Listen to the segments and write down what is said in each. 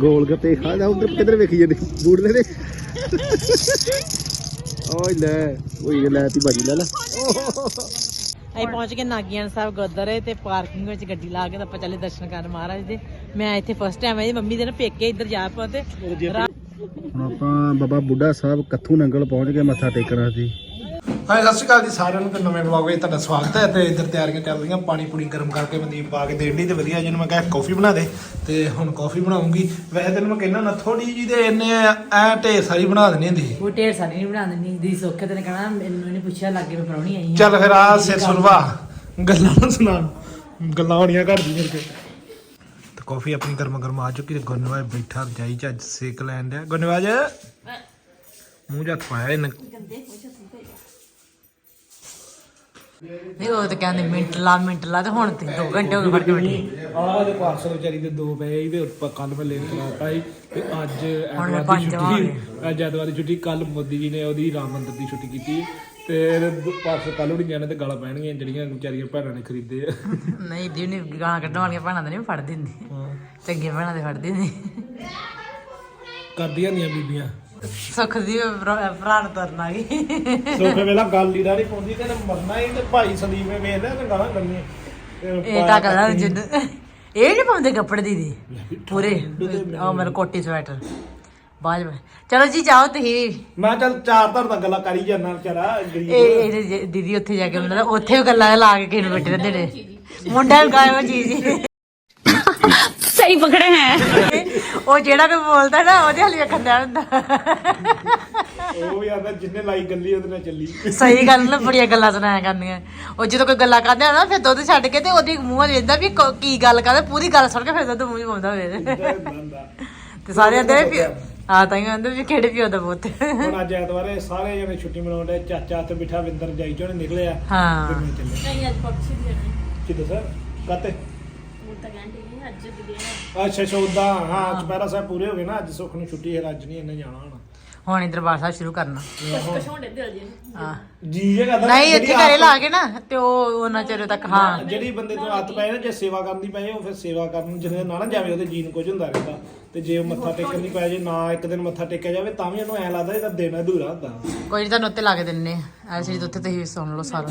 ਗੋਲ ਗੱਪੇ ਖਾ ਜਾ ਉਧਰ ਕਿੱਧਰ ਵੇਖੀ ਜਾਂਦੇ? ਬੂੜਲੇ ਦੇ। ਓਏ ਲੈ ਓਏ ਲੈ ਤੀ ਬਾਜੀ ਲੈ ਲੈ। ਅਸੀਂ ਪਹੁੰਚ ਗਏ ਨਾਗੀਆਂ ਸਾਹਿਬ ਗੁਰਦੁਆਰੇ ਤੇ ਪਾਰਕਿੰਗ ਵਿੱਚ ਗੱਡੀ ਲਾ ਕੇ ਤਾਂ ਆਪਾਂ ਚੱਲੇ ਦਰਸ਼ਨ ਕਰਨ ਮਹਾਰਾਜ ਦੇ। ਮੈਂ ਇੱਥੇ ਫਸਟ ਟਾਈਮ ਆਈ ਮੰਮੀ ਦੇ ਨਾ ਪੇਕੇ ਇੱਧਰ ਜਾ ਪਾ ਤੇ। ਹੁਣ ਆਪਾਂ ਬਾਬਾ ਬੁੱਢਾ ਸਾਹਿਬ ਕੱਥੂ ਨੰਗਲ ਪਹੁੰਚ ਗਏ ਮੱਥਾ ਟੇਕਣਾ ਸੀ ਹਾਂ ਸਤਿ ਸ਼੍ਰੀ ਅਕਾਲ ਜੀ ਸਾਰਿਆਂ ਨੂੰ ਤੇ ਨਵੇਂ ਵਲੌਗ ਵਿੱਚ ਤੁਹਾਡਾ ਸਵਾਗਤ ਹੈ ਤੇ ਇੱਧਰ ਤਿਆਰੀਆਂ ਚੱਲ ਰਹੀਆਂ ਪਾਣੀ ਪੂਣੀ ਗਰਮ ਕਰਕੇ ਮਨਦੀਪ ਪਾ ਕੇ ਦੇਣ ਦੀ ਤੇ ਵਧੀਆ ਜਿਹਨੂੰ ਮੈਂ ਕਿਹਾ ਕਾਫੀ ਬਣਾ ਦੇ ਤੇ ਹੁਣ ਕਾਫੀ ਬਣਾਉਂਗੀ। ਵੈਸੇ ਤੈਨੂੰ ਮੈਂ ਕਹਿੰਦਾ ਨਾ ਥੋੜੀ ਜੀ ਤੇ ਇਹਨੇ ਐ ਢੇਰ ਸਾਰੀ ਬਣਾ ਦੇਣੀ ਹੁੰਦੀ ਉਹ ਢੇਰ ਸਾਰੀ ਨਹੀਂ ਬਣਾ ਦਿੰਦੀ ਦੀ ਸੋਖੇ ਤੇ ਕਹਣਾ ਮੈਨੂੰ ਇਹਨੇ ਪੁੱਛਿਆ ਲੱਗੇ ਮੈਂ ਪਰੌਣੀ ਆਈ ਹਾਂ। ਚੱਲ ਫਿਰ ਆ ਸਿਰ ਸੁਣਵਾ ਗੱਲਾਂ ਨਾ ਸੁਣਾ ਗੱਲਾਂ ਹੋਣੀਆਂ ਘਰ ਦੀ ਕਰਕੇ ਤੇ ਕਾਫੀ ਆਪਣੀ ਗਰਮ ਗਰਮ ਆ ਚੁੱਕੀ ਤੇ ਗੁਰਨਵਾਜ ਬੈਠਾ ਜਾਈ ਚ ਅੱਜ ਸੇਕ ਲੈਣ ਡਿਆ। ਗੁਰਨਵਾਜ ਮੂੰਹ ਜੱਤ ਪਾਇਆ ਇਹਨੇ। ਨਹੀਂ ਉਹ ਤਾਂ ਕਹਿੰਦੇ ਮਿੰਟ ਲਾ ਮਿੰਟ ਲਾ ਤੇ ਹੁਣ ਤੇ 2 ਘੰਟੇ ਹੋ ਗਏ ਫੜ ਕੇ ਬੈਠੀ ਆਹ ਦੇ ਪਾਰਸਲ ਵਿਚਾਰੀ ਦੇ ਦੋ ਪਏ ਇਹਦੇ ਉੱਪਰ ਕੱਲ ਮੈਂ ਲੇਟ ਕਰਾਤਾ ਸੀ ਤੇ ਅੱਜ ਐਤਵਾਰ ਦੀ ਛੁੱਟੀ ਅੱਜ ਐਤਵਾਰ ਦੀ ਛੁੱਟੀ ਕੱਲ ਮੋਦੀ ਜੀ ਨੇ ਉਹਦੀ ਰਾਮ ਮੰਦਰ ਦੀ ਛੁੱਟੀ ਕੀਤੀ ਤੇ ਪਾਰਸਲ ਕੱਲ ਉੜੀ ਜਾਣੇ ਤੇ ਗਾਲਾਂ ਪੈਣਗੀਆਂ ਜਿਹੜੀਆਂ ਵਿਚਾਰੀਆਂ ਭੈਣਾਂ ਨੇ ਖਰੀਦੇ ਆ। ਨਹੀਂ ਦੀ ਨੇ ਗਾਣਾ ਕੱਢਣ ਵਾਲੀਆਂ ਭੈਣਾਂ ਦੇ ਨਹੀਂ ਫੜ ਦਿੰਦੀ ਚੰਗੀਆਂ ਭੈਣਾਂ ਦੇ ਫੜ ਦਿੰਦੀ ਕਰਦੀਆਂ ਦੀਆਂ ਬੀਬੀਆਂ। ਸੁੱਖ ਦੀ ਭਰਾ ਭਰਾ ਨੂੰ ਤੁਰਨ ਆ ਗਈ ਸੋਫੇ ਵੇਲਾ ਗੱਲ ਲੀੜਾ ਨਹੀਂ ਪਾਉਂਦੀ ਤੇ ਇਹਨੇ ਮਰਨਾ ਹੀ ਤੇ ਭਾਈ ਸੰਦੀਪ ਨੇ ਵੇਖ ਲਿਆ ਤੇ ਗਾਲਾਂ ਕੱਢਣੀਆਂ। ਤੇ ਇਹ ਤਾਂ ਕਹਦਾ ਜਿੰਨ ਇਹ ਨਹੀਂ ਪਾਉਂਦੇ ਕੱਪੜੇ ਦੀਦੀ ਪੂਰੇ ਉਹ ਮੇਰਾ ਕੋਟੀ ਸਵੈਟਰ। ਬਾਜ ਮੈਂ ਚਲੋ ਜੀ ਜਾਓ ਤੁਸੀਂ। ਮੈਂ ਚੱਲ ਚਾਰ ਧਰ ਦਾ ਗੱਲਾਂ ਕਰੀ ਜਾਂਦਾ ਵਿਚਾਰਾ ਗਰੀਬ ਇਹ ਇਹਦੇ ਜੇ- ਦੀਦੀ ਉੱਥੇ ਜਾ ਕੇ ਉਹਨਾਂ ਦਾ ਉੱਥੇ ਵੀ ਗੱਲਾਂ ਲਾ ਕੇ ਕਿਸੇ ਨੂੰ ਬੈਠੇ ਰਹਿੰਦੇ ਨੇ। ਮੁੰਡਾ ਵੀ ਗਾਇਆ ਜੀ ਜੀ। सही पकड़े हैं ਉਹ ਜਿਹੜਾ ਕੋਈ ਬੋਲਦਾ ਨਾ ਉਹਦੇ ਹਾਲੀ ਵੇਖਣ ਦਾ ਹੁੰਦਾ ਉਹ ਵੀ ਆਂਦਾ ਜਿੰਨੇ ਲਾਈ ਗੱਲੀ ਉਹਦੇ ਨਾਲ ਚੱਲੀ ਸਹੀ ਗੱਲ ਨਾ ਬੜੀਆਂ ਗੱਲਾਂ ਸੁਣਾਇਆ ਕਰਨੀਆਂ ਉਹ ਜਦੋਂ ਕੋਈ ਗੱਲਾਂ ਕਰਦੇ ਆ ਨਾ ਫਿਰ ਦੁੱਧ ਛੱਡ ਕੇ ਤੇ ਉਹਦੀ ਮੂੰਹ ਵੇਖਦਾ ਵੀ ਕ- ਕੀ ਗੱਲ ਕਰਦੇ ਪੂਰੀ ਗੱਲ ਸੁਣ ਕੇ ਫਿਰ ਦੁੱਧ ਮੂੰਹ 'ਚ ਪਾਉਂਦਾ ਹੋਵੇ ਬੰਦਾ ਤੇ ਸਾਰੇ ਆਂਦੇ ਨੇ ਵੀ ਆ ਤਾਂ ਹੀ ਆਂਦੇ ਵੀ ਕਿਹੜੇ ਪਿਓ ਦਾ ਪੁੱਤ ਹੁਣ ਅੱਜ ਐਤਵਾਰੇ ਸਾਰੇ ਜਣੇ ਛੁੱਟੀ ਮਨਾਉਂਦੇ ਚਾਚਾ ਤੇ ਬਿਠਾ ਵਿੰਦਰ ਜਾਈ ਚੋਂ ਨਿਕਲਿਆ ਹਾਂ ਤੇ ਮੈਂ ਚੱਲਿਆ नहीं आज पक्षी भी है ਕੀ ਦੱਸਾਂ ਕਾਤੇ वो तो घंटे ਅੱਜ ਅੱਛਾ ਅੱਛਾ ਉਦਾਂ ਹਾਂ ਚਪੈਰਾ ਸਾਹਿਬ ਪੂਰੇ ਹੋ ਗਏ ਨਾ ਅੱਜ ਸੁੱਖ ਨੂੰ ਛੁੱਟੀ ਹੈ ਅੱਜ ਨਹੀਂ ਇਹਨੇ ਜਾਣਾ ਹੁਣ। ਹੁਣ ਇਹ ਦਰਬਾਰ ਸਾਹਿਬ ਸ਼ੁਰੂ ਕਰਨਾ। ਸੇਵਾ ਕਰਨ ਜਿਹਦੇ ਨਾ ਜਾਵੇ ਉਹਦੇ ਜੀਨ ਹੁੰਦਾ ਰਹਿੰਦਾ। ਤੇ ਜੇ ਉਹ ਮੱਥਾ ਟੇਕਣ ਦੀ ਪਏ ਨਾ ਇੱਕ ਦਿਨ ਮੱਥਾ ਟੇਕਿਆ ਜਾਵੇ ਤਾਂ ਲੱਗਦਾ ਦਿਨ ਅਧੂਰਾ ਹੁੰਦਾ। ਕੋਈ ਤੁਹਾਨੂੰ ਉੱਤੇ ਲਾ ਕੇ ਦਿੰਨੇ ਐਸੀ ਉੱਥੇ ਤੁਸੀਂ ਸੁਣ ਲਓ ਸਾਰਾ।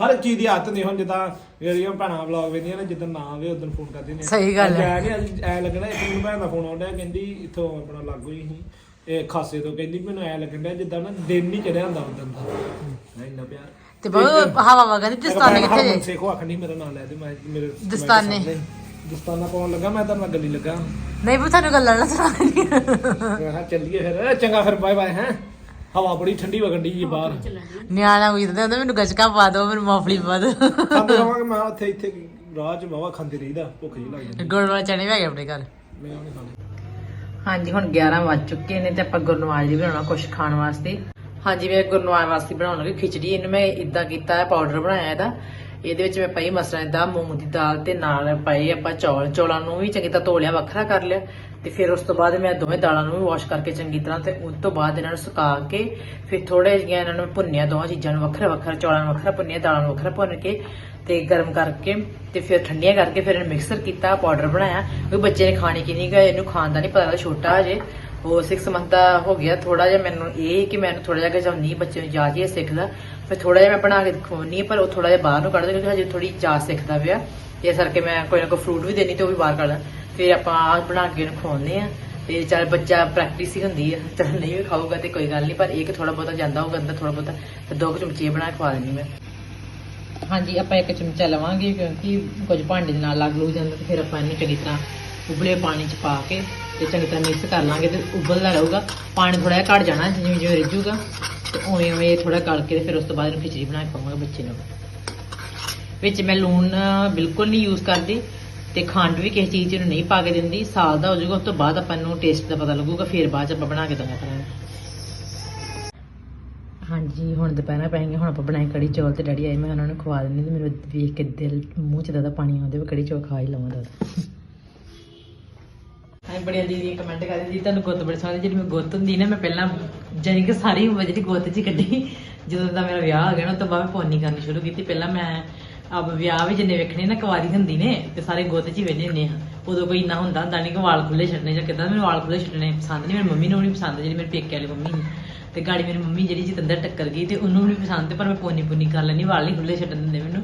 ਹਰ ਇੱਕ ਚੀਜ਼ ਦੀ ਆਦਤ ਨਹੀਂ ਹੁਣ ਜਿੱਦਾਂ ਜਿਹੜੀਆਂ ਭੈਣਾਂ ਵਲੌਗ ਵੇਂਦੀਆਂ ਨੇ ਜਿੱਦਣ ਨਾ ਆਵੇ ਉਦੋਂ ਫੋਨ ਕਰਦੀ ਨੇ ਸਹੀ ਗੱਲ ਹੈ। ਐ ਨਹੀਂ ਐ ਲੱਗਣਾ ਇੱਕ ਮੈਨੂੰ ਭੈਣ ਦਾ ਫੋਨ ਆਉਂਦਾ ਕਹਿੰਦੀ ਇੱਥੋਂ ਆਪਣਾ ਲਾਗੂ ਹੀ ਸੀ ਇਹ ਖਾਸੇ ਤੋਂ ਕਹਿੰਦੀ ਮੈਨੂੰ ਐ ਲੱਗਣ ਡਿਆ ਜਿੱਦਾਂ ਨਾ ਦਿਨ ਨਹੀਂ ਚੜਿਆ ਹੁੰਦਾ ਉਦੋਂ ਦਾ। ਨਹੀਂ ਇੰਨਾ ਪਿਆਰ ਤੇ ਬਹੁਤ ਹਵਾ ਵਗਾ ਦੀ ਦਸਤਾਨੇ ਕਿੱਥੇ ਜੇ? ਸੇਖੋ ਆਖਣੀ ਮੇਰਾ ਨਾਮ ਲੈ ਦੇ ਮੈਂ ਮੇਰੇ ਦਸਤਾਨੇ। ਦਸਤਾਨਾ ਪਾਉਣ ਲੱਗਾ ਮੈਂ ਤਾਂ ਗੱਲੀ ਲੱਗਾ। ਨਹੀਂ ਵੀ ਤੁਹਾਨੂੰ ਗੱਲਾਂ ਨਾ ਕਿਹਾ ਚੱਲੀਏ ਫਿਰ। ਚੰਗਾ ਫਿਰ ਬਾਏ ਬਾਏ ਹੈ। ਹਵਾ ਬੜੀ ਠੰਡੀ ਵਗਣ ਦੀ ਜੀ ਬਾਹਰ। ਨਿਆਣਾ ਉਈਰਦੇ ਹੁੰਦੇ ਮੈਨੂੰ ਗੱਜਕਾ ਪਾ ਦਿਓ ਮੈਨੂੰ ਮਫਲੀ ਪਾ ਦਿਓ ਖਾਂਦੇ ਰਵਾਂਗੇ ਮੈਂ ਉੱਥੇ ਇੱਥੇ ਰਾਹ 'ਚ ਬਾਵਾ ਖਾਂਦੇ ਰਹੀਦਾ ਭੁੱਖ ਜੀ ਲੱਗ ਜਾਂਦੀ। ਗੁੜ ਵਾਲੇ ਚਣੇ ਵੀ ਹੈਗੇ ਆਪਣੇ ਘਰ। ਮੈਂ ਉਹ ਨਹੀਂ ਖਾਂਦਾ। ਹਾਂਜੀ ਹੁਣ 11 ਵੱਜ ਚੁੱਕੇ ਨੇ ਤੇ ਆਪਾਂ ਗੁਰਨਵਾਜ ਲਈ ਬਣਾਉਣਾ ਕੁਝ ਖਾਣ ਵਾਸਤੇ। ਹਾਂਜੀ ਮੈਂ ਗੁਰਨਵਾਜ ਵਾਸਤੇ ਬਣਾਉਣ ਲੱਗੀ ਖਿਚੜੀ ਇਹਨੂੰ ਮੈਂ ਇਦਾਂ ਕੀਤਾ ਹੈ ਪਾਊਡਰ ਬਣਾਇਆ ਇਹਦਾ। ਇਹਦੇ ਵਿੱਚ ਮੈਂ ਪਾਈ ਮਸਰਾਂ ਦੀ ਦਾਲ ਮੂੰਗ ਦੀ ਦਾਲ ਤੇ ਨਾਲ ਪਾਏ ਆਪਾਂ ਚੌਲ ਚੌਲਾਂ ਨੂੰ ਵੀ ਚੰਗੀ ਤਰ੍ਹਾਂ ਧੋ ਲਿਆ ਵੱਖਰਾ ਕਰ ਲਿਆ। ਤੇ ਫਿਰ ਉਸ ਤੋਂ ਬਾਅਦ ਮੈਂ ਦੋਵੇਂ ਦਾਲਾਂ ਨੂੰ ਵੀ ਵਾਸ਼ ਕਰਕੇ ਚੰਗੀ ਤਰ੍ਹਾਂ ਤੇ ਉਸ ਤੋਂ ਬਾਅਦ ਇਹਨਾਂ ਨੂੰ ਸੁਕਾ ਕੇ ਫਿਰ ਥੋੜੇ ਜਿਹਾ ਇਹਨਾਂ ਨੂੰ ਭੁੰਨਿਆ ਦੋਵਾਂ ਚੀਜ਼ਾਂ ਨੂੰ ਵੱਖਰਾ ਵੱਖਰਾ ਚੌਲਾਂ ਨੂੰ ਵੱਖਰਾ ਭੁੰਨਿਆ, ਦਾਲਾਂ ਨੂੰ ਵੱਖਰਾ ਭੁੰਨ ਕੇ ਤੇ ਗਰਮ ਕਰਕੇ ਤੇ ਫਿਰ ਠੰਡੀਆਂ ਕਰਕੇ ਫਿਰ ਇਹਨੂੰ ਮਿਕਸਰ ਕੀਤਾ ਪਾਊਡਰ ਬਣਾਇਆ। ਉਹ ਬੱਚੇ ਨੇ ਖਾਣੀ ਕਿ ਨਹੀਂ ਗਏ ਇਹਨੂੰ ਖਾਣ ਦਾ ਨਹੀਂ ਪਤਾ ਛੋਟਾ ਹਜੇ। ਉਹ 6 ਮੰਥ ਦਾ ਹੋ ਗਿਆ ਥੋੜਾ ਜਿਹਾ ਮੈਨੂੰ ਇਹ ਕਿ ਮੈਨੂੰ ਥੋੜਾ ਜਿਹਾ ਨਹੀਂ ਬੱਚੇ ਨੂੰ ਜਾਚ ਹੀ ਸਿੱਖਦਾ ਫਿਰ ਥੋੜਾ ਜਿਹਾ ਮੈਂ ਬਣਾ ਕੇ ਖਵਾਉਣੀ ਪਰ ਉਹ ਥੋੜਾ ਜਿਹਾ ਬਾਹਰ ਨੂੰ ਕੱਢਦਾ ਕਿਉਂਕਿ ਹਜੇ ਥੋੜੀ ਜਾਚ ਸਿੱਖਦਾ ਪਿਆ। ਇਸ ਕਰਕੇ ਮੈਂ ਕੋਈ ਨਾ ਕੋਈ ਫਰੂਟ ਵੀ ਦੇਣੀ ਤੇ ਉਹ ਵੀ ਬਾਹਰ ਕੱਢਦਾ ਫਿਰ ਆਪਾਂ ਆਹ ਬਣਾ ਕੇ ਇਹਨੂੰ ਖਵਾਉਂਦੇ ਆ ਤੇ ਚੱਲ ਬੱਚਾ ਪ੍ਰੈਕਟਿਸ ਹੀ ਹੁੰਦੀ ਹੈ ਚੱਲ ਨਹੀਂ ਵੀ ਖਾਊਗਾ ਤੇ ਕੋਈ ਗੱਲ ਨਹੀਂ, ਪਰ ਇਹ ਕਿ ਥੋੜਾ ਬਹੁਤਾ ਜਾਂਦਾ ਹੋਊਗਾ ਅੰਦਰ ਥੋੜਾ ਬਹੁਤਾ, ਤੇ ਦੋ ਕੁ ਚਮਚੇ ਬਣਾ ਕੇ ਖਵਾ ਦਿੰਦੀ ਮੈਂ। ਹਾਂਜੀ, ਆਪਾਂ ਇੱਕ ਚਮਚਾ ਲਵਾਂਗੇ ਕਿਉਂਕਿ ਕੁਝ ਭਾਂਡੇ ਦੇ ਨਾਲ ਲੱਗ ਲੂ ਜਾਂਦਾ ਤੇ ਫਿਰ ਆਪਾਂ ਇਹਨੂੰ ਚੰਗੀ ਤਰ੍ਹਾਂ ਉਬਲੇ ਪਾਣੀ 'ਚ ਪਾ ਕੇ ਤੇ ਚੰਗੀ ਤਰ੍ਹਾਂ ਮਿਕਸ ਕਰ ਲਾਂਗੇ ਤੇ ਉਬਲਦਾ ਰਹੂਗਾ। ਪਾਣੀ ਥੋੜਾ ਜਿਹਾ ਘਟ ਜਾਣਾ, ਜਿਵੇਂ ਜਿਵੇਂ ਰਿੱਝੂਗਾ ਤੇ ਉਵੇਂ ਉਵੇਂ ਇਹ ਥੋੜਾ ਗਲ ਕੇ ਤੇ ਫਿਰ ਉਸ ਤੋਂ ਬਾਅਦ ਇਹਨੂੰ ਖਿਚੜੀ ਬਣਾ ਕੇ ਪਾਵਾਂਗੇ ਬੱਚੇ ਨੂੰ। ਵਿੱਚ ਮੈਂ ਲੂਣ ਬਿਲਕੁਲ ਨਹੀਂ ਯੂਜ਼ ਕਰਦੀ। ਤੇ ਖੰਡ ਵੀ ਕਿਸੇ ਚੀਜ਼ 'ਚ ਨਹੀਂ ਪਾ ਕੇ ਦਿੰਦੀ, ਸਾਲ ਦਾ ਹੋ ਜਾਊਗਾ, ਉਸ ਤੋਂ ਬਾਅਦ ਆਪਾਂ ਨੂੰ ਟੇਸਟ ਦਾ ਪਤਾ ਲੱਗੂਗਾ, ਫਿਰ ਬਾਅਦ 'ਚ ਆਪਾਂ ਬਣਾ ਕੇ ਦਵਾਂਗੇ ਕਰਾਂਗੇ ਹਾਂਜੀ, ਹੁਣ ਦੁਪਹਿਰਾਂ ਪੈ ਗਈਆਂ, ਹੁਣ ਆਪਾਂ ਬਣਾਏ ਕੜੀ ਚੌਲ ਤੇ ਡੈਡੀ ਆਏ, ਮੈਂ ਉਹਨਾਂ ਨੂੰ ਖਵਾ ਦਿੰਦੀ ਤੇ ਮੈਨੂੰ ਵੇਖ ਕੇ ਦਿਲ, ਮੂੰਹ 'ਚ ਦਾ ਪਾਣੀ ਆਉਂਦਾ, ਵੀ ਕੜੀ ਚੌਲ ਖਾ ਹੀ ਲਵਾਂ ਦਾਦਾ ਹਾਂ ਬੜੀਆਂ ਦੀਦੀ ਕਮੈਂਟ ਕਰ ਦਿੰਦੀ, ਤੁਹਾਨੂੰ ਗੁੱਤ ਬੜੀ ਸੋਹਣੀ ਜਿਹੜੀ ਮੈਂ ਗੁੱਤ ਹੁੰਦੀ ਨਾ, ਮੈਂ ਪਹਿਲਾਂ ਜਾਨੀ ਕਿ ਸਾਰੀ ਉਮਰ ਜਿਹੜੀ ਗੁੱਤ 'ਚ ਕੱਢੀ, ਜਦੋਂ ਦਾ ਮੇਰਾ ਵਿਆਹ ਹੋ ਗਿਆ ਨਾ, ਉਸ ਤੋਂ ਬਾਅਦ ਮੈਂ ਪੋਨੀ ਕਰਨੀ ਸ਼ੁਰੂ ਕੀਤੀ। ਪਹਿਲਾਂ ਮੈਂ ਅਬ ਵਿਆਹ ਵੀ ਜਿੰਨੇ ਵੇਖਣੇ ਨਾ, ਕੁਆਰੀ ਹੁੰਦੀ ਨੇ, ਤੇ ਸਾਰੇ ਗੁੱਤ 'ਚ ਹੀ ਵੇਖਦੇ ਹੁੰਦੇ ਆ। ਉਦੋਂ ਕੋਈ ਇੰਨਾ ਹੁੰਦਾ ਹੁੰਦਾ ਨਹੀਂ ਕਿ ਵਾਲ ਖੁੱਲੇ ਛੱਡਣੇ ਜਾਂ ਕਿਦਾਂ ਮੈਨੂੰ ਵਾਲ ਖੁੱਲੇ ਛੱਡਣੇ ਪਸੰਦ ਨਹੀਂ ਮੇਰੀ ਮੰਮੀ ਨੂੰ ਵੀ ਨਹੀਂ ਪਸੰਦ, ਜਿਹੜੀ ਮੇਰੇ ਪੇਕੇ ਵਾਲੀ ਮੰਮੀ ਸੀ। ਤੇ ਗਾੜੀ ਮੇਰੀ ਮੰਮੀ ਜਿਹੜੀ ਜਤਿੰਦਰ ਟੱਕਰ ਗਈ ਤੇ ਉਹਨੂੰ ਵੀ ਨਹੀਂ ਪਸੰਦ ਤੇ ਪਰ ਮੈਂ ਪੋਨੀ ਪੋਨੀ ਕਰ ਲੈਣੀ ਵਾਲ ਨਹੀਂ ਖੁੱਲੇ ਛੱਡਣ ਦਿੰਦੇ ਮੈਨੂੰ।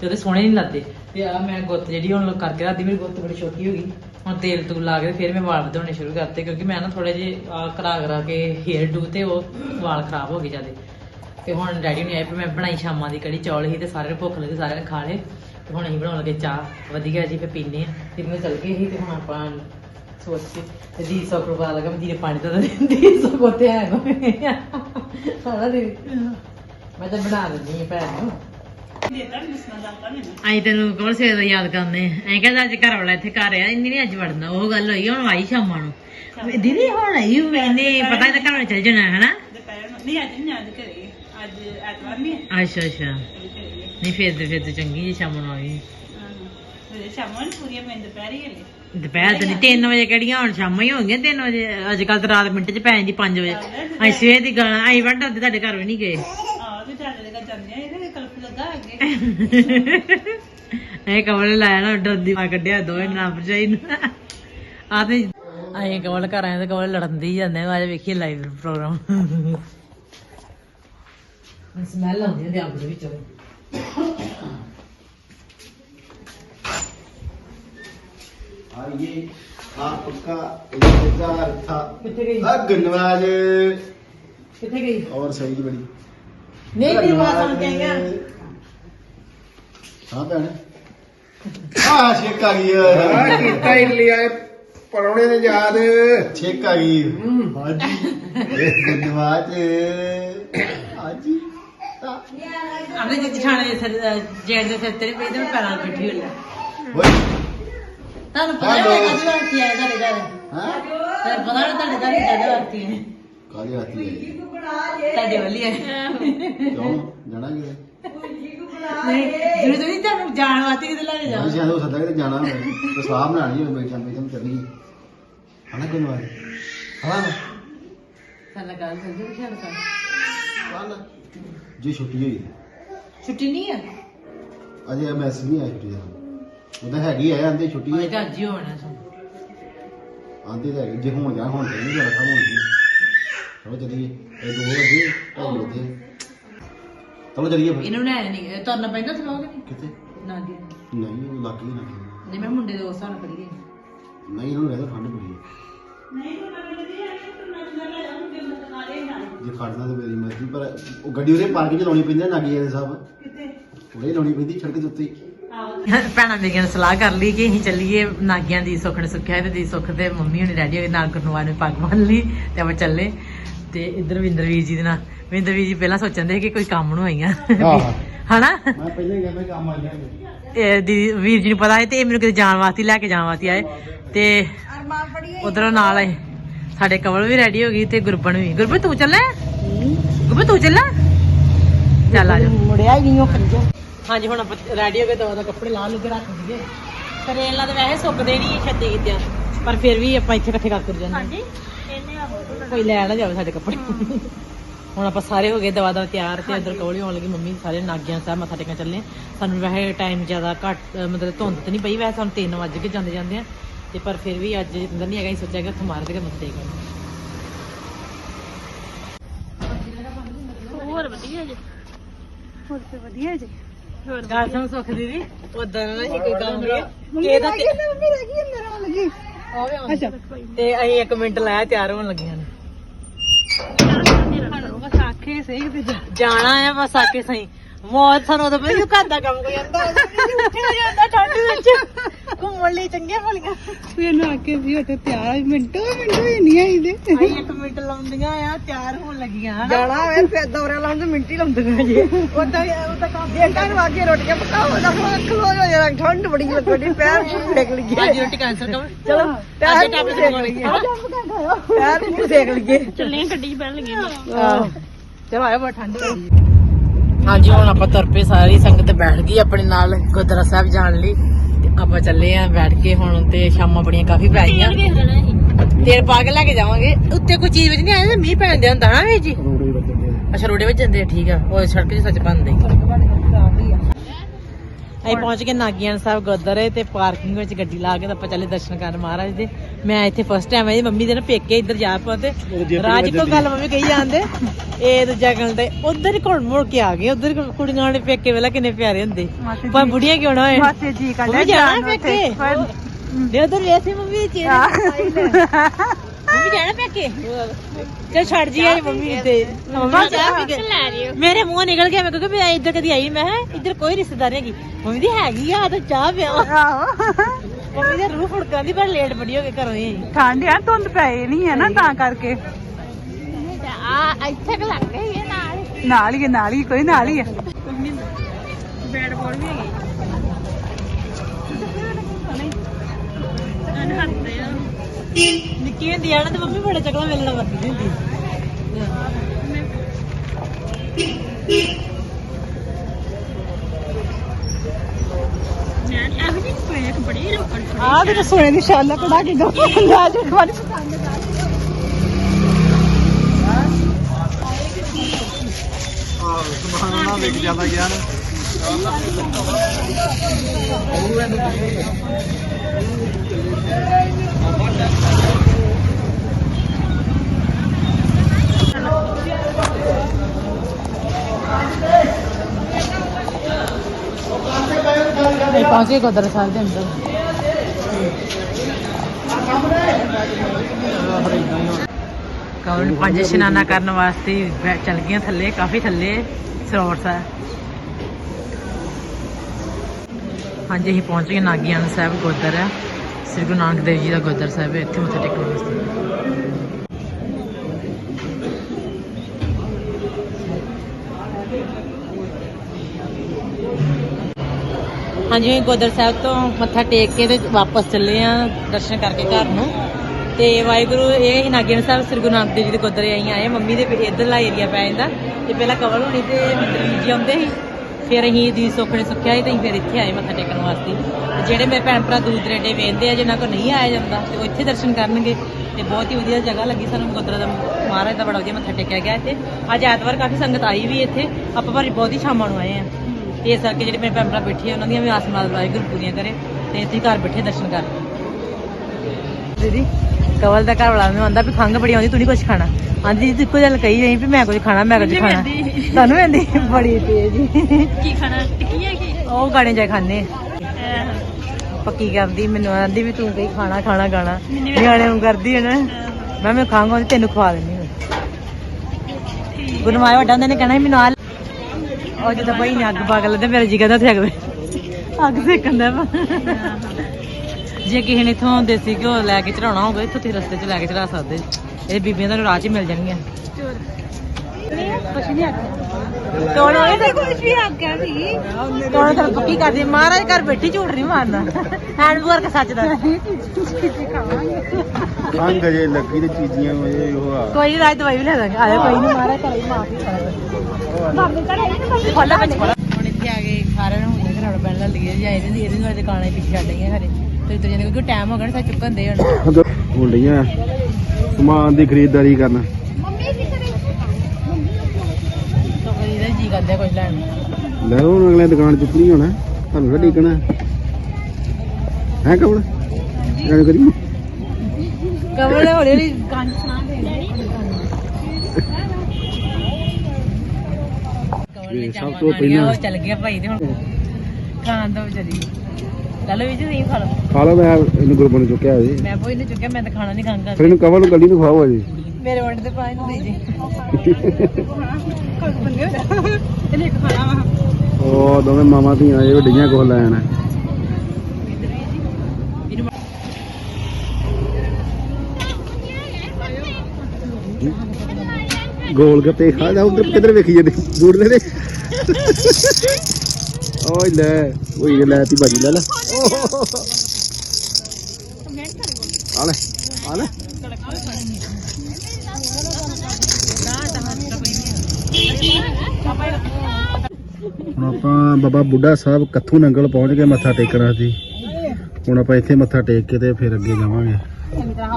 ਤੇ ਉਹਦੇ ਸੋਹਣੇ ਨਹੀਂ ਲੱਗਦੇ। ਤੇ ਆ ਮੈਂ ਗੁੱਤ ਜਿਹੜੀ ਹੁਣ ਕਰਕੇ ਰੱਖਦੀ, ਮੇਰੀ ਗੁੱਤ ਬੜੀ ਛੋਟੀ ਹੋ ਗਈ। ਹੁਣ ਤੇਲ ਤੂਲ ਲਾ ਕੇ ਫਿਰ ਮੈਂ ਵਾਲ ਵਧਾਉਣੇ ਸ਼ੁਰੂ ਕਰਤੇ, ਕਿਉਂਕਿ ਮੈਂ ਨਾ ਥੋੜੇ ਜਿਹੇ ਆ ਕਰਾ ਕਰਾ ਕੇ ਹੇਅਰ ਡੂ ਤੇ ਉਹ ਵਾਲ ਖਰਾਬ ਹੋ ਗਏ ਜਾਂਦੇ ਤੇ ਹੁਣ ਡੈਡੀ ਨੇ ਆਏ ਫਿਰ ਮੈਂ ਬਣਾਈ ਸ਼ਾਮਾਂ ਦੀ ਕੜੀ ਚੌਲ ਹੀ ਤੇ ਸਾਰਿਆਂ ਨੂੰ ਭੁੱਖ ਲੱਗੀ ਸਾਰਿਆਂ ਨੇ ਖਾ ਲਏ। ਤੇ ਹੁਣ ਅਸੀਂ ਬਣਾਉਣ ਲੱਗੇ ਚਾਹ। ਵਧੀਆ ਜੀ ਫਿਰ ਪੀਨੇ ਆ ਫਿਰ ਮੈਂ ਚੱਲ ਗਈ ਸੀ ਤੇ ਹੁਣ ਆਪਾਂ ਸੋਚ ਤੇ ਦੀ ਸੌ ਰੁਪਏ ਲਗਾ ਮੈਂ ਨੇ ਪਾਣੀ ਤਾਂ ਦੀ ਸੌ ਕੋਤੇ ਆਇਆ ਸਾਰਾ ਦਿਨ ਮੈਂ ਤਾਂ ਬਣਾ ਦਿੰਦੀ ਆ ਭੈਣ ਨੂੰ। ਆਈ ਤੈਨੂੰ ਕੋਲ ਸੇ ਦਾ ਯਾਦ ਕਰਨੇ ਐਂ ਕਹਿੰਦਾ ਅੱਜ ਘਰ ਵਾਲਾ ਇੱਥੇ ਘਰ ਆ ਇੰਨੀ ਨਹੀਂ ਅੱਜ ਵੜਨਾ। ਉਹ ਗੱਲ ਹੋਈ ਹੁਣ ਆਈ ਸ਼ਾਮਾਂ ਨੂੰ। ਦੀਦੀ ਹੁਣ ਆਈ ਮੈਨੇ ਪਤਾ ਤਾਂ ਘਰ ਚੱਲ ਜਾਣਾ ਹੈ ਹਨਾ ਨਹੀਂ ਅੱਜ ਨਹੀਂ ਅੱਜ ਘਰੇ ਅੱਜ ਐਤਵਾਰ ਨਹੀਂ ਹੈ ਅੱਛਾ ਅੱਛਾ। ਨਹੀਂ ਫਿਰ ਤੇ ਫਿਰ ਤੇ ਚੰਗੀ ਜੀ ਸ਼ਾਮ ਨੂੰ ਆਈ ਸ਼ਾਮਾਂ ਪੂਰੀਆਂ ਮੈਂ ਦੁਪਹਿਰੀ ਹਲੇ। ਦੁਪਹਿਰ ਦੇ 3 ਵਜੇ ਕਿਹੜੀਆਂ ਹੁਣ ਸ਼ਾਮਾਂ ਹੀ ਹੋ ਗਈਆਂ 3 ਵਜੇ? ਅੱਜ ਕੱਲ ਤਾਂ ਰਾਤ ਮਿੰਟ ਚ ਪੈ ਜਾਂਦੀ 5 ਵਜੇ। ਅਸੀਂ ਸਵੇਰ ਦੀ ਗਾਣਾ ਆਈ ਵੰਡ ਤੁਹਾਡੇ ਘਰ ਵੀ ਨਹੀਂ ਗਏ। ਆਹ ਤੇ ਤੁਹਾਡੇ ਦੇ ਜਾਂਦੇ ਆ ਇਹਦੇ ਕਲਪ ਲੱਗਾ ਅੱਗੇ। ਇਹ ਕਮਲ ਲਾਇਆ ਨਾ ਡਰਦੀ ਮਾ ਕੱਢਿਆ ਦੋਵੇਂ ਨਾ ਭਰਜਾਈ ਨੂੰ। ਆ ਤੇ ਅਸੀਂ ਕਮਲ ਘਰ ਆਏ ਤੇ ਕਮਲ ਲੜਨ ਦੀ ਜਾਂਦੇ ਆ ਅੱਜ ਵੇਖੀਏ ਲਾਈਵ ਪ੍ਰੋਗਰਾਮ ਸਮੈਲ ਆਉਂਦੀ ਹੈ ਅੰਬ ਦੇ ਵਿੱਚੋਂ ਆਈਏ आपका इंतजार था ਕਿੱਥੇ ਗਈ अगनवाज ਕਿੱਥੇ ਗਈ और सही की बड़ी ਨਹੀਂ ਤੇਰੀ ਆਵਾਜ਼ ਸੁਣ ਕੇ ਆਈਆਂ हाँ भैन आ छेक आ गई ਕੀਤਾ ਇਡਲੀ ਵਾਲੇ ਪਰੌਣੇ ਨੇ ਯਾਦ छेक आ गई हाँ जी गनवाज हाँ जी ਆਪਣੇ ਜੇ ਜਠਾਣੇ ਦੇ ਸਿਰ ਜੇੜ ਦੇ ਸਿਰ ਤੇ ਪਈ ਤੇ ਮੈਂ ਪੈਰਾਂ 'ਤੇ ਬੈਠੀ ਹੁੰਦਾ ਓਏ। ਤੁਹਾਨੂੰ ਪਤਾ ਨਹੀਂ ਹੈਗਾ ਜੀ ਵਰਤੀ ਆਇਆ ਤੁਹਾਡੇ ਘਰ? ਹਾਂ? ਤੁਹਾਨੂੰ ਪਤਾ ਨਹੀਂ ਤੁਹਾਡੇ ਘਰ ਕਿਹਦੇ ਵਰਤੀ ਹੈ ਕਾਹਦੀ ਆਤੀ ਹੈ ਤੁਹਾਡੇ ਵੱਲੀ ਹੈ ਕਿਉਂ? ਜਾਣਾ ਕਿਤੇ ਨਹੀਂ ਜਿਹੜੇ ਤੁਸੀਂ ਤੁਹਾਨੂੰ ਜਾਣ ਵਾਸਤੇ ਕਿਤੇ ਲੈ ਕੇ ਜਾਓ ਤੁਸੀਂ ਜਦੋਂ ਸੱਦਾ ਕਿਤੇ ਜਾਣਾ ਹੋਵੇ। ਤੇ ਸਲਾਹ ਬਣਾਣੀ ਹੋਵੇ ਬੈਠਾ ਬੈਠਾ ਚੱਲੀ ਹਣਾ ਕੋਈ ਵਾਰ ਹਣਾ ਸਾਨੂੰ ਗੱਲ ਸਮਝ ਨਹੀਂ ਆਉਂਦਾ ਜੇ ਛੁੱਟੀ ਹੋਈ। ਛੁੱਟੀ ਨਹੀਂ ਹੈ ਅਜੇ ਮੈਸੇਜ ਨਹੀਂ ਆਇਆ ਛੁੱਟੀ ਦਾ ਉਹਦਾ ਹੈਗੀ ਆ ਆਂਦੇ ਛੁੱਟੀ ਹੈ ਤਾਂ ਅੱਜ ਹੀ ਹੋਣਾ ਸੋ। ਆਂਦੇ ਤਾਂ ਹੈਗੀ ਜੇ ਹੁਣ ਜਾ ਹੁਣ ਤੇ ਨਹੀਂ ਜਾਣਾ ਕੰਮ ਹੋਣੀ ਚਲੋ ਚੱਲੀਏ। ਇਹ ਦੋ ਵਜੇ ਢਾਈ ਵਜੇ। ਚਲੋ ਚੱਲੀਏ ਫਿਰ। ਇਹਨੂੰ ਲੈ ਨਹੀਂ ਤੁਰਨਾ ਪੈਂਦਾ ਸਲੋਗ ਨਹੀਂ ਕਿੱਥੇ? ਨਾ ਦੀ ਨਹੀਂ ਉਹ ਲੱਗ ਹੀ ਨਾ ਨਹੀਂ ਮੈਂ ਮੁੰਡੇ ਦੇ ਉਸ ਨਾਲ ਕਰੀ ਗਈ ਨਹੀਂ ਇਹਨੂੰ ਰਹਿਦਾ ਠੰਡ ਬੜੀ ਹੈ ਜੇ ਖੜਨਾ ਤੇ ਮੇਰੀ ਮਰਜ਼ੀ ਪਰ ਉਹ ਗੱਡੀ ਉਹਦੇ ਪਾਰਕਿੰਗ ਚ ਲਾਉਣੀ ਪੈਂਦੀ ਹੈ ਨਾਗੀ ਦੇ ਸਾਹਿਬ। ਕਿੱਥੇ? ਉਹਦੇ ਲਾਉਣੀ ਪੈਂਦੀ ਸੜਕ ਦੇ ਉੱਤੇ ਹੀ। ਭੈਣਾਂ ਮੇਰੀਆਂ ਨੇ ਸਲਾਹ ਕਰ ਲਈ ਕਿ ਅਸੀਂ ਚੱਲੀਏ ਨਾਗਿਆਂ ਦੀ ਸੁੱਖ ਨੇ ਸੁੱਖਿਆ ਤੇ ਦੀ ਸੁੱਖ ਤੇ ਮੰਮੀ ਹੁਣੀ ਰੈਡੀ ਹੋ ਗਏ ਨਾਲ ਗੁਰਨਵਾਰ ਨੇ ਪੱਗ ਬੰਨ ਲਈ ਤੇ ਆਪਾਂ ਚੱਲੇ। ਤੇ ਇਧਰ ਵਿੰਦਰਵੀਰ ਜੀ ਦੇ ਨਾਲ। ਵਿੰਦਰਵੀਰ ਜੀ ਪਹਿਲਾਂ ਸੋਚਣ ਦੇ ਕਿ ਕੋਈ ਕੰਮ ਨੂੰ ਆਈਆਂ। ਹਨਾ? ਮੈਂ ਪਹਿਲੇ ਹੀ ਕਹਿੰਦਾ ਕੰਮ ਆ ਜਾਣਗੇ ਇਹ ਦੀ ਵੀਰ ਜੀ ਨੂੰ ਪਤਾ ਹੈ ਤੇ ਇਹ ਮੈਨੂੰ ਕਿਤੇ ਜਾਣ ਵਾਸਤੇ ਲੈ ਕੇ ਜਾਣ ਵਾਸਤੇ ਆਏ। ਤੇ ਉਧਰੋਂ ਨਾਲ ਆਏ। ਸਾਡੇ ਕਵਲ ਵੀ ਰੈਡੀ ਹੋ ਗਈ ਤੇ ਗੁਰਬਨ ਵੀ। ਗੁਰਬਨ ਤੂੰ ਚੱਲੇ ਗੁਰਬਨ ਤੂੰ ਚੱਲਾ ਚੱਲ ਆ ਜਾ। ਮੁੜਿਆ ਹੀ ਨਹੀਂ ਉਹ ਕੰਜੋ ਹਾਂਜੀ ਹੁਣ ਆਪਾਂ ਰੈਡੀ ਹੋ ਗਏ ਦਵਾ ਦਾ ਕੱਪੜੇ ਲਾ ਲੁਕੇ ਰੱਖ ਦਈਏ ਕਰੇਲਾ ਤਾਂ ਵੈਸੇ ਸੁੱਕਦੇ ਨਹੀਂ ਛੱਡੀ ਕਿਤੇ ਪਰ ਫਿਰ ਵੀ ਆਪਾਂ ਇੱਥੇ ਇਕੱਠੇ ਕਰ ਕਰ ਜਾਂਦੇ ਹਾਂਜੀ ਇਹਨੇ ਆਹੋ ਕੋਈ ਲੈ ਨਾ ਜਾਵੇ ਸਾਡੇ ਕੱਪੜੇ। ਹੁਣ ਆਪਾਂ ਸਾਰੇ ਹੋ ਗਏ ਦਵਾ ਦਾ ਤਿਆਰ ਤੇ ਇੱਧਰ ਕੋਲੀ ਆਉਣ ਲੱਗੀ ਮੰਮੀ ਸਾਰੇ ਨਾਗਿਆਂ ਸਾਹਿਬ ਮੱਥਾ ਟੇਕਣ ਚੱਲੇ ਸਾਨੂੰ ਵੈਸੇ ਟਾਈਮ ਜ਼ਿਆਦਾ ਘੱਟ ਮਤਲਬ ਧੁੰਦ ਤੇ ਨਹੀਂ ਪਈ ਵੈਸੇ ਸਾਨੂੰ 3 ਵਜੇ ਕੇ ਜਾਂਦੇ ਜਾਂਦੇ ਆ ਤੇ ਪਰ ਫਿਰ ਵੀ ਅੱਜ ਜਿੰਦਰ ਨਹੀਂ ਹੈਗਾ ਸੋਚਿਆ ਕਿ ਉੱਥੇ ਮਾਰ ਮੱਥਾ ਟੇਕਣ ਹੋਰ ਵਧੀਆ ਜੀ। ਹੋਰ ਤੇ ਵਧੀਆ ਜੀ। ਹੋਰ ਗੱਲ ਸੁਣ ਸੁੱਖ ਦੀਦੀ ਉਦਾਂ ਨਾ ਹੀ ਕੋਈ ਕੰਮ ਨਹੀਂ ਇਹਦਾ ਤੇ ਮੰਮੀ ਰਹਿ ਗਈ ਅੰਦਰ ਆਉਣ ਲੱਗੀ। ਅੱਛਾ। ਤੇ ਅਸੀਂ 1 ਮਿੰਟ ਲਾਇਆ ਤਿਆਰ ਹੋਣ ਲੱਗੀਆਂ ਨੇ। ਬਸ ਆਖੇ ਸਹੀ ਤੇ ਜਾਣਾ ਹੈ ਬਸ ਆ ਕੇ ਸਹੀ ਮੌਤ ਸਾਨੂੰ ਉਦੋਂ ਪਈ ਘਰ ਦਾ ਕੰਮ ਕੋਈ ਜਾਂਦਾ ਉੱਠਿਆ ਜਾਂਦਾ ਠੰਡ ਵਿੱਚ। ਘੁੰਮਣ ਲਈ ਚੰਗੀਆਂ ਭਲੀਆਂ ਫਿਰ ਨਾ ਆਕੇ ਸੀ ਉੱਥੇ ਤਿਆਰ ਮਿੰਟੋ ਮਿੰਟੋ ਹੀ ਨਹੀਂ ਆਈ ਦੇ ਅਸੀਂ ਇੱਕ ਮਿੰਟ ਲਾਉਂਦੀਆਂ ਆ ਤਿਆਰ ਹੋਣ ਲੱਗੀਆਂ। ਹਨਾ ਜਾਣਾ ਵੇ ਫਿਰ ਦੌਰੇ ਲਾਉਂਦੇ ਮਿੰਟੀ ਲਾਉਂਦੇ ਜੀ। ਉਦਾਂ ਉਦਾਂ ਕੰਮ ਜੇਟਾਂ ਨੂੰ ਆਗੇ ਰੋਟੀਆਂ ਪਕਾਓ ਦਾ ਖਲੋ ਹੋ ਜਰਾ ਠੰਡ ਬੜੀ ਲੱਗਦੀ ਪੈਰ ਸੇਕ ਲਈਏ ਅੱਜ ਰੋਟੀ ਕੈਂਸਲ ਕਰ ਚਲੋ ਅੱਜ ਟਾਪੇ ਤੇ ਕੋਲ ਲਈਏ ਪੈਰ ਨੂੰ ਸੇਕ ਲਈਏ ਚੱਲੀਆਂ ਗੱਡੀ 'ਚ ਬਹਿਣ ਲੱਗੀਆਂ ਚਲੋ ਆਇਆ ਬੜਾ ਠੰਡ ਹੋ ਗਈ ਹਾਂਜੀ ਹੁਣ ਆਪਾਂ ਤੁਰ ਪਏ ਸਾਰੀ ਸੰਗਤ ਬੈਠ ਗਈ ਆਪਣੇ ਨਾਲ ਗੁਰਦੁਆਰਾ ਸਾਹਿਬ ਜਾਣ ਲਈ। ਤੇ ਆਪਾਂ ਚੱਲੇ ਆ ਬੈਠ ਕੇ ਹੁਣ ਤੇ ਸ਼ਾਮਾਂ ਬੜੀਆਂ ਕਾਫੀ ਪੈ ਗਈਆਂ। ਤੇਲ ਪਾ ਕੇ ਲੈ ਕੇ ਜਾਵਾਂਗੇ। ਉੱਤੇ ਕੋਈ ਚੀਜ਼ ਵਿੱਚ ਨਹੀਂ ਆਇਆ ਮੀਂਹ ਪੈਣ ਦੇ ਹੁੰਦਾ ਨਾ ਜੀ। ਰੋੜੇ ਅੱਛਾ ਰੋਡੇ ਵਿੱਚ ਜਾਂਦੇ ਆ ਠੀਕ ਆ। ਉਹ ਸੜਕ 'ਚ ਸੱਚ ਬੰਦੇ ਅਸੀਂ ਪਹੁੰਚ ਗਏ ਨਾਗੀਆਂ ਸਾਹਿਬ ਗੁਰਦੁਆਰੇ ਤੇ ਪਾਰਕਿੰਗ ਵਿੱਚ ਗੱਡੀ ਲਾ ਕੇ ਤਾਂ ਆਪਾਂ ਚੱਲੇ ਦਰਸ਼ਨ ਕਰਨ ਮਹਾਰਾਜ ਦੇ। ਮੈਂ ਇੱਥੇ ਫਸਟ ਟਾਈਮ ਆਈ ਮੰਮੀ ਦੇ ਨਾ ਪੇਕੇ ਇੱਧਰ ਜਾ ਪਾ ਤੇ ਰਾਜ ਕੋ ਗੱਲ ਮੰਮੀ ਕਹੀ ਜਾਂਦੇ ਇਹ ਦੂਜਾ ਗੱਲ ਤੇ ਉਧਰ ਹੀ ਘੁੰਮ ਮੁੜ ਕੇ ਆ ਗਏ ਉਧਰ ਕੁੜੀਆਂ ਵਾਲੇ ਪੇਕੇ ਵੇਲਾ ਕਿੰਨੇ ਪਿਆਰੇ ਹੁੰਦੇ। ਪਰ ਬੁੜੀਆਂ ਕਿਉਂ ਨਾ ਹੋਏ? ਮਾਸੇ ਜੀ ਮੰਮੀ ਜਾਣਾ ਪੇਕੇ? ਦੇ ਉਧਰ ਵੇਸੀ ਮੰਮੀ ਦੇ ਚਿਹਰੇ ਮੰਮੀ ਜਾਣਾ ਪੇਕੇ ਚਲ ਛੱਡ ਜੀ ਆਈ ਮੰਮੀ ਤੇ। ਮੰਮੀ ਚਾਹ ਪੀ ਕੇ ਮੇਰੇ ਮੂੰਹ ਨਿਕਲ ਗਿਆ ਮੈਂ ਕਿਉਂਕਿ ਮੈਂ ਇੱਧਰ ਕਦੀ ਆਈ ਮੈਂ ਇੱਧਰ ਕੋਈ ਰਿਸ਼ਤੇਦਾਰ ਨਹੀਂ ਹੈਗੀ। ਮੰਮੀ ਦੀ ਹੈਗੀ ਆ ਤਾਂ ਚਾਹ ਪਿਆ ਆਹੋ। ਮੰਮੀ ਦੇ ਰੂਹ ਫੁੜਕਾਂਦੀ ਪਰ ਲੇਟ ਬੜੀ ਹੋ ਕੇ ਘਰੋਂ ਹੀ। ਆਈ ਠੰਡ ਆ ਧੁੰਦ ਪਏ ਨਹੀਂ ਹੈ ਨਾ ਤਾਂ ਕਰਕੇ। ਆ ਇੱਥੇ ਕਿ ਲੱਗ ਗਈ ਹੈ ਨਾਲ ਨਾਲ ਹੀ ਨਾਲ ਹੀ ਕੋਈ ਨਾਲ ਹੀ ਹੈ ਬੈਟ ਬਾਲ ਵੀ ਹੈਗੀ। ਨਿੱਕੀ ਹੁੰਦੀ ਆ ਨਾ ਤੇ ਮੰਮੀ ਬੜੇ ਚੱਕਲਾਂ ਵੇਲਣਾ ਵਰਦੀ ਹੁੰਦੀ ਆਹ ਤੇ ਸੋਨੇ ਦੀ ਸ਼ਾਲਾ ਕਢਾ ਕੇ ਦੋ। ਲੈ ਜਾ ਵਾਲੀ ਸਮਾਨ ਨਾ ਵਿਕ ਜਾਂਦਾ ਯਾਰ। ਅਸੀਂ ਪਹੁੰਚ ਗਏ ਸਾਹਿਬ ਦੇ ਅੰਦਰ। ਕਵਲ ਪੰਜ ਇਸ਼ਨਾਨਾ ਕਰਨ ਵਾਸਤੇ ਚੱਲ ਗਈਆਂ ਥੱਲੇ, ਕਾਫੀ ਥੱਲੇ ਸਰੋਵਰ ਸਾਹਿਬ। ਹਾਂਜੀ, ਅਸੀਂ ਪਹੁੰਚ ਗਏ ਨਾਗਿਆਨ ਸਾਹਿਬ ਗੋਦਰ ਹੈ ਸ੍ਰੀ ਗੁਰੂ ਨਾਨਕ ਦੇਵ ਜੀ ਦਾ ਗੋਦਰ ਸਾਹਿਬ ਹੈ, ਇੱਥੇ ਮੱਥਾ ਟੇਕਣ ਵਾਸਤੇ। ਹਾਂਜੀ ਗੋਦਰ ਸਾਹਿਬ ਤੋਂ ਮੱਥਾ ਟੇਕ ਕੇ ਤੇ ਵਾਪਸ ਚੱਲੇ ਆ ਦਰਸ਼ਨ ਕਰਕੇ ਘਰ ਨੂੰ। ਤੇ ਵਾਹਿਗੁਰੂ, ਇਹ ਹੀ ਸਾਹਿਬ, ਸ੍ਰੀ ਗੁਰੂ ਨਾਨਕ ਦੇਵ ਜੀ ਦੇ ਗੋਦਰੇ ਆਈ ਆਏ ਮੰਮੀ ਦੇ ਇਧਰਲਾ ਏਰੀਆ ਪੈ ਜਾਂਦਾ। ਤੇ ਪਹਿਲਾਂ ਕਵਲ ਹੋਣੀ ਤੇ ਮਿੱਤਰ ਜੀ ਆਉਂਦੇ ਸੀ। ਫਿਰ ਅਸੀਂ ਦੀ ਸੁੱਖਣੇ ਸੁੱਖਿਆ ਸੀ ਤੇ ਅਸੀਂ ਫਿਰ ਇੱਥੇ ਆਏ ਮੱਥਾ ਟੇਕਣ ਵਾਸਤੇ। ਤੇ ਜਿਹੜੇ ਮੇਰੇ ਭੈਣ ਭਰਾ ਦੂਰ ਦਰੇਡੇ ਵੇਖਦੇ ਆ, ਜਿਨ੍ਹਾਂ ਕੋਲ ਨਹੀਂ ਆਇਆ ਜਾਂਦਾ, ਤੇ ਉਹ ਇੱਥੇ ਦਰਸ਼ਨ ਕਰਨਗੇ। ਤੇ ਬਹੁਤ ਹੀ ਵਧੀਆ ਜਗ੍ਹਾ ਲੱਗੀ ਸਾਨੂੰ ਗੁਰਦੁਆਰਾ ਦਾ। ਮਹਾਰਾਜ ਦਾ ਬੜਾ ਵਧੀਆ ਮੱਥਾ ਟੇਕਿਆ ਗਿਆ ਇੱਥੇ। ਅੱਜ ਐਤਵਾਰ ਕਾਫੀ ਸੰਗਤ ਆਈ ਵੀ ਇੱਥੇ। ਆਪਾਂ ਭਾਰੀ ਬਹੁਤ ਹੀ ਸ਼ਾਮਾਂ ਨੂੰ ਆਏ ਆ। ਤੇ ਇਸ ਕਰਕੇ ਜਿਹੜੇ ਮੇਰੇ ਭੈਣ ਭਰਾ ਬੈਠੇ ਆ ਉਹਨਾਂ ਦੀਆਂ ਵੀ ਆਸ ਮਾਲ ਵਾਹਿਗੁਰੂ ਪੂਰੀਆਂ ਕਰੇ ਤੇ ਇੱਥੇ ਘਰ ਬੈਠੇ ਦਰਸ਼ਨ ਕਰ ਦੀਦੀ ਕਵਲ ਦਾ ਘਰ ਵਾਲਾ ਮੈਨੂੰ ਆਂਦਾ ਵੀ ਖੰਗ ਬੜੀ ਆਉਂਦੀ ਤੂੰ ਨਹੀਂ ਕੁਝ ਖਾਣਾ। ਆਂਦੀ ਜੀ ਇੱਕੋ ਗੱਲ ਕਹੀ ਜਾਈ ਵੀ ਮੈਂ ਕੁਝ ਖਾਣਾ ਮੈਂ ਕੁਝ ਖਾਣਾ। ਤੁਹਾਨੂੰ ਕਹਿੰਦੀ ਬੜੀ ਤੇਜ਼। ਕੀ ਖਾਣਾ ਟਿੱਕੀਆਂ ਕੀ ਉਹ ਗਾਣੇ ਜਾ ਖਾਣੇ ਪੱਕੀ ਕਰਦੀ ਮੈਨੂੰ ਆਂਦੀ ਵੀ ਤੂੰ ਕਹੀ ਖਾਣਾ ਖਾਣਾ ਗਾਣਾ ਨਿਆਣੇ ਨੂੰ ਕਰਦੀ ਹੈ ਨਾ। ਮੈਂ ਮੈਂ ਖਾਂਗਾ ਤੇ ਤੈਨੂੰ ਖਵਾ ਦਿੰਦੀ ਹਾਂ। ਗੁਰਮਾਇਆ ਵੱਡਾ ਹੁੰਦਾ ਨੇ ਕਹਿਣਾ ਮੈਨੂੰ ਆ ਉਹ ਜਦੋਂ ਬਈ ਨੇ ਅੱਗ ਪਾ ਕੇ ਲੱਦੇ, ਮੇਰਾ ਜੀ ਕਹਿੰਦਾ ਤੇ ਅੱਗ ਦੇ- ਅੱਗ ਸੇਕਣ ਦਾ ਵਾ। ਜੇ ਕਿਸੇ ਨੇ ਇਥੋਂ ਦੇਸੀ ਘਿਓ ਲੈ ਕੇ ਚੜਾਉਣਾ ਹੋਵੇ, ਇੱਥੋਂ ਤੁਸੀਂ ਰਸਤੇ 'ਚ ਲੈ ਕੇ ਚੜਾ ਸਕਦੇ। ਇਹ ਬੀਬੀਆਂ ਤੁਹਾਨੂੰ ਰਾਹ 'ਚ ਹੀ ਮਿਲ ਜਾਣਗੀਆਂ। ਕੁਛ ਨਹੀਂ ਆਖਿਆ। ਕੌਣ ਹੋਏ ਤੇ ਕੁਝ ਵੀ ਆਖਿਆ ਨਹੀਂ ਕੌਣ ਤਾਂ ਪੱਕੀ ਕਰਦੀ? ਮਹਾਰਾਜ ਘਰ ਬੈਠੀ ਝੂਠ ਨਹੀਂ ਮਾਰਨਾ। ਹੈਂਡ ਵਰਕ ਸੱਚ ਦਾ। ਖੰਗ ਜੇ ਲੱਗੀ ਤੇ ਚੀਜ਼ੀਆਂ ਇਹ ਉਹ ਆ। ਕੋਈ ਰਾਜ ਦਵਾਈ ਵੀ ਲੈ ਦਾਂਗੇ। ਆਇਆ ਕੋਈ ਨਹੀਂ ਮਹਾਰਾਜ ਘਰ ਹੀ ਮਾਫੀ ਕਰਾਂਗੇ ਮਾਮੇ ਘਰ ਆਈ ਖੋਲਾ ਵਿੱਚ ਹੁਣ ਇੱਥੇ ਆ ਗਏ ਸਾਰਿਆਂ ਨੂੰ ਹੁੰਦੇ ਘਰਾਂ ਪੈਣ ਲੱਗ ਗਏ ਜਾਂ ਇਹਦੇ ਇਹਦੇ ਨਾਲ ਦੁਕਾਨਾਂ ਹੀ ਪਿੱਛੇ ਛੱਡ ਗਈਆਂ ਹਰੇ ਤੇ ਤੇ ਜਾਨੇ ਕਿਉਂਕਿ ਟਾਈਮ ਹੋ ਗਿਆ ਨਾ ਸਾ ਚੁੱਕਣ ਦੇ ਹੁਣ। ਹੁਣ ਡਈਆਂ ਸਮਾਨ ਦੀ ਖਰੀਦਦਾਰੀ ਕਰਨ ਤਾਂ ਕੋਈ ਇਹਦਾ ਜੀ ਕਰਦਾ ਕੁਝ ਲੈਣ। ਲੈ ਹੁਣ ਅਗਲੇ ਦੁਕਾਨ ਚੁੱਕ ਨਹੀਂ ਹੋਣਾ ਤੁਹਾਨੂੰ ਕਿਹੜਾ ਡੀਕਣਾ ਹੈ ਕਬਲ ਗੱਲ ਕਰੀ ਕਮਲ ਹੌਲੀ ਹੌਲੀ ਕੰਨ ਸੁਣਾ ਦੇ। ਸਭ ਤੋਂ ਪਹਿਲਾਂ- ਉਹ ਚੱਲ ਗਿਆ ਭਾਈ ਤੇ ਹੁਣ ਖਾਣ ਦਾ ਵਿਚਾਰੀ। ਚੱਲ ਵੀ ਜੀ ਨਹੀਂ ਖਾ ਲਓ। ਖਾ ਲਓ ਮੈਂ ਇਹਨੂੰ ਗੁਰਬਾਂ ਨੂੰ ਚੁੱਕਿਆ ਜੀ ਮੈਂ ਕੋਈ ਨਹੀਂ ਚੁੱਕਿਆ ਮੈਂ ਤਾਂ ਖਾਣਾ ਨਹੀਂ ਖਾਂਗਾ ਫਿਰ ਇਹਨੂੰ ਕਵਲ ਨੂੰ ਗੱਡੀ ਨੂੰ ਖਵਾਓ ਜੀ ਮੇਰੇ ਵੰਡ ਦੇ ਪਾਏ ਨੂੰ ਦੇ ਜੀ। ਇਹਨੇ ਇੱਕ ਖਾਣਾ ਵਾ। ਉਹ ਦੋਵੇਂ ਮਾਮਾ ਧੀਆਂ ਇਹ ਵੱਡੀਆਂ ਕੋਲ ਲੈਣ ਗੋਲ ਗੱਪੇ ਖਾ ਜਾ ਉਧਰ ਕਿੱਧਰ ਵੇਖੀ ਜਾਂਦੇ? ਦੂਰ ਲੈ ਲੈ ਓਏ ਲੈ ਓਏ ਲੈ ਤੀ ਬਾਜੀ ਲੈ ਲੈ ਆ ਲੈ। ਹੁਣ ਆਪਾਂ ਬਾਬਾ ਬੁੱਢਾ ਸਾਹਿਬ ਕੱਥੂ ਨੰਗਲ ਪਹੁੰਚ ਗਏ ਮੱਥਾ ਟੇਕਣਾ ਸੀ ਹੁਣ ਆਪਾਂ ਇੱਥੇ ਮੱਥਾ ਟੇਕ ਕੇ ਤੇ ਫਿਰ ਅੱਗੇ ਜਾਵਾਂਗੇ।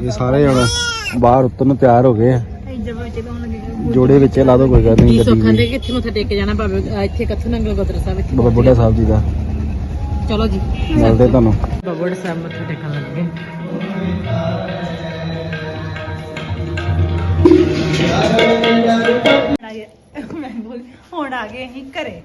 ਇਹ ਸਾਰੇ ਹੁਣ ਬਾਹਰ ਉੱਤਰ ਨੂੰ ਤਿਆਰ ਹੋ ਗਏ ਆ। ਜੋੜੇ ਵਿੱਚ ਲਾ ਦੋ ਕੋਈ ਗੱਲ ਨਹੀਂ ਕੀ ਗੱਡੀ ਸੁੱਖਾਂ ਦੇ। ਕਿੱਥੇ ਮੱਥਾ ਟੇਕ ਕੇ ਜਾਣਾ ਬਾਬੇ? ਇੱਥੇ ਕੱਥੂ ਨੰਗਲ ਗੁਰਦੁਆਰਾ ਸਾਹਿਬ ਇੱਥੇ। ਬਾਬਾ ਬੁੱਢਾ ਸਾਹਿਬ ਜੀ ਦਾ। ਚਲੋ ਜੀ। ਮਿਲਦੇ ਤੁਹਾਨੂੰ। ਬਗੜ ਸਾਹਿਬ ਮੱਥਾ ਟੇਕਣ ਲੱਗੇ। ਮੈਂ ਬੋਲ ਹੁਣ ਆ ਗਏ ਅਸੀਂ ਘਰੇ।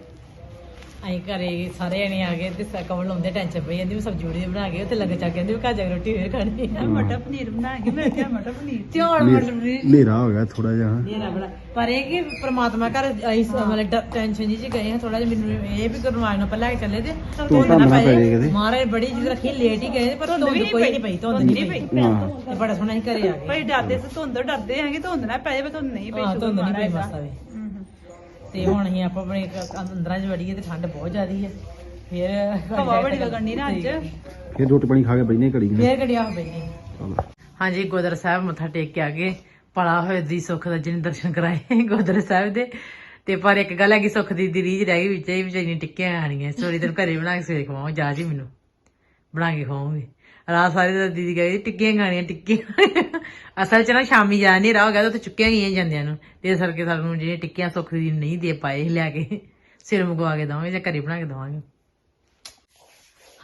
ਅਸੀਂ ਘਰੇ ਸਾਰੇ ਜਣੇ ਆ ਗਏ ਤੇ ਸਾ ਕਮਲ ਲਾਉਂਦੇ ਟੈਨਸ਼ਨ ਪਈ ਜਾਂਦੀ ਵੀ ਸਬਜ਼ੀ ਉੜੀ ਬਣਾ ਕੇ ਉੱਥੇ ਲੱਗ ਚੱਕ ਕਹਿੰਦੇ ਵੀ ਘਰ ਜਾ ਕੇ ਰੋਟੀ ਫੇਰ ਖਾਣੀ ਆ। ਮਟਰ ਪਨੀਰ ਬਣਾਏਗੀ ਮੈਂ ਕਿਹਾ ਮਟਰ ਪਨੀਰ ਤੇ ਹੁਣ ਮਟਰ ਪਨੀਰ ਹਨੇਰਾ ਹੋ ਗਿਆ ਥੋੜਾ ਜਿਹਾ। ਇਹ ਬੜਾ। ਪਰ ਇਹ ਕਿ ਪ੍ਰਮਾਤਮਾ ਘਰ ਅਸੀਂ ਸ- ਮਤਲਬ ਟੈਨਸ਼ਨ ਜੀ ਚ ਗਏ ਹਾਂ ਥੋੜਾ ਜਿਹਾ ਮੈਨੂੰ ਇਹ ਵੀ ਗੁਰਮਾਜ ਨੂੰ ਪਹਿਲਾਂ ਚੱਲੇ ਤੇ ਤੂੰ ਤਾਂ ਨਾ ਪੈ ਜਾਏ ਕਿਤੇ। ਮਹਾਰਾਜ ਬੜੀ ਜਿੱਦ ਰੱਖੀ ਲੇਟ ਹੀ ਗਏ ਪਰ ਧੁੰਦ ਕੋਈ ਨਹੀਂ ਪਈ ਧੁੰਦ ਨਹੀਂ ਪਈ। ਹਾਂ ਤੇ ਬੜਾ ਸੋਹਣਾ ਹੀ ਘਰੇ ਆ ਗਏ। ਭਾਈ ਡਰਦੇ ਸੀ ਧੁੰਦ ਡਰਦੇ ਹੈਗੇ ਧੁੰਦ ਨਾ ਪੈ ਜਾਵੇ ਧੁੰਦ ਨਹੀਂ ਪਈ ਹਾਂ ਧੁੰਦ ਨਹੀਂ ਪਈ। ਮਾਸਾ ਵੀ। ਤੇ ਹੁਣ ਅਸੀਂ ਆਪਾਂ ਆਪਣੇ ਕ- ਅੰਦਰਾਂ 'ਚ ਵੜੀਏ ਤੇ ਠੰਡ ਬਹੁਤ ਜ਼ਿਆਦੀ ਹੈ। ਫਿਰ ਹਵਾ ਬੜੀ ਲੱਗਣੀ ਨਾ ਅੱਜ। ਫਿਰ ਰੋਟੀ ਪਾਣੀ ਖਾ ਕੇ ਬੈਠਨੇ ਘੜੀ ਨੇ ਫੇਰ ਘੜਿਆ ਹੋ ਚਲੋ। ਹਾਂਜੀ ਗੁਰਦੁਆਰਾ ਸਾਹਿਬ ਮੱਥਾ ਟੇਕ ਕੇ ਆ ਗਏ। ਭਲਾ ਹੋਏ ਦੀ ਸੁੱਖ ਦਾ ਜਿਹਨੇ ਦਰਸ਼ਨ ਕਰਾਏ ਗੁਰਦੁਆਰਾ ਸਾਹਿਬ ਦੇ। ਤੇ ਪਰ ਇੱਕ ਗੱਲ ਹੈ ਕਿ ਸੁੱਖ ਦੀ ਦੀ ਰੀਝ ਰਹਿ ਗਈ ਵਿੱਚ ਹੀ ਵਿਚਾਰੀ ਨੇ ਟਿੱਕੀਆਂ ਆਣੀਆਂ। ਸੋਰੀ ਦਿਨ ਘਰੇ ਬਣਾ ਕੇ ਸਵੇਰੇ ਖਵਾਓ ਜਾ ਜੀ ਮੈਨੂੰ। ਬਣਾ ਕੇ ਖਵਾਉਂਗੀ। ਰਾਤ ਸਾਰੇ ਦਿਨ ਦੀਦੀ ਗਈ ਟਿੱਕੀਆਂ ਖਾਣੀਆਂ, ਟਿੱਕੀਆਂ ਅਸਲ ਚ ਨਾ ਸ਼ਾਮੀ ਜਾ ਨਹੀਂ ਹੋ ਗਿਆ ਤਾਂ ਚੁੱਕਿਆ ਗਈਆਂ ਜਾਂਦਿਆਂ ਨੂੰ। ਤੇ ਇਸ ਕਰਕੇ ਸਾਨੂੰ ਜਿਹੜੇ ਟਿੱਕੀਆਂ ਸੁੱਖ ਦੀ ਨਹੀਂ ਦੇ ਪਾਏ ਸੀ ਲਿਆ ਕੇ, ਸਿਰ ਮੁਕਵਾ ਕੇ ਦਵਾਂਗੇ ਜਾਂ ਘਰੇ ਬਣਾ ਕੇ ਦਵਾਂਗੇ।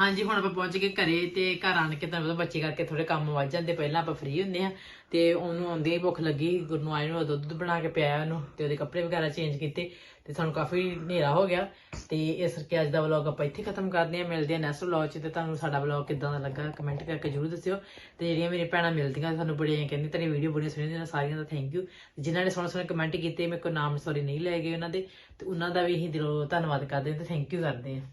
ਹਾਂਜੀ, ਹੁਣ ਆਪਾਂ ਪਹੁੰਚ ਗਏ ਘਰੇ ਤੇ ਘਰ ਆਣ ਕੇ ਤੁਹਾਨੂੰ ਪਤਾ ਬੱਚੇ ਕਰਕੇ ਥੋੜੇ ਕੰਮ ਵੱਜ ਜਾਂਦੇ, ਪਹਿਲਾਂ ਆਪਾਂ ਫ੍ਰੀ ਹੁੰਦੇ ਆ ਤੇ ਉਹਨੂੰ ਆਉਂਦੇ ਹੀ ਭੁੱਖ ਲੱਗੀ, ਗੁਰਨੂੰ ਆਏ ਨੂੰ ਦੁੱਧ ਬਣਾ ਕੇ ਪਿਆਇਆ ਉਹਨੂੰ ਤੇ ਉਹਦੇ ਕੱਪੜੇ ਵਗੈਰਾ ਚੇਂਜ ਕੀਤੇ। ਤੇ ਸਾਨੂੰ ਕਾਫੀ ਹਨੇਰਾ ਹੋ ਗਿਆ ਤੇ ਇਸ ਕਰਕੇ ਅੱਜ ਦਾ ਵਲੌਗ ਆਪਾਂ ਇੱਥੇ ਖਤਮ ਕਰਦੇ ਹਾਂ। ਮਿਲਦੇ ਹਾਂ ਨੈਕਸਟ ਵਲੌਗ 'ਚ ਤੇ ਤੁਹਾਨੂੰ ਸਾਡਾ ਵਲੌਗ ਕਿੱਦਾਂ ਦਾ ਲੱਗਾ ਕਮੈਂਟ ਕਰਕੇ ਜਰੂਰ ਦੱਸਿਓ। ਤੇ ਜਿਹੜੀਆਂ ਮੇਰੀ ਭੈਣਾਂ ਮਿਲਦੀਆਂ ਸਾਨੂੰ ਬੜੀਆਂ ਕਹਿੰਦੀਆਂ, ਤੇਰੀ ਵੀਡੀਓ ਬੜੀਆਂ ਸੋਹਣੀਆਂ ਨੇ ਸਾਰੀਆਂ ਦਾ ਥੈਂਕ ਯੂ ਜਿਨ੍ਹਾਂ ਨੇ ਸੋਹਣੇ ਸੋਹਣੇ ਕਮੈਂਟ ਕੀਤੇ, ਮੇਰੇ ਕੋਲ ਨਾਮ ਸੌਰੀ ਨਹੀਂ ਲੈ ਗਏ ਉਹਨਾਂ ਦੇ, ਤੇ ਉਹਨਾਂ ਦਾ ਵੀ ਅਸੀਂ ਦਿਲੋਂ ਧੰਨਵਾਦ ਕਰਦੇ ਹਾਂ ਤੇ ਥੈਂਕ ਯੂ ਕਰਦੇ ਹਾਂ।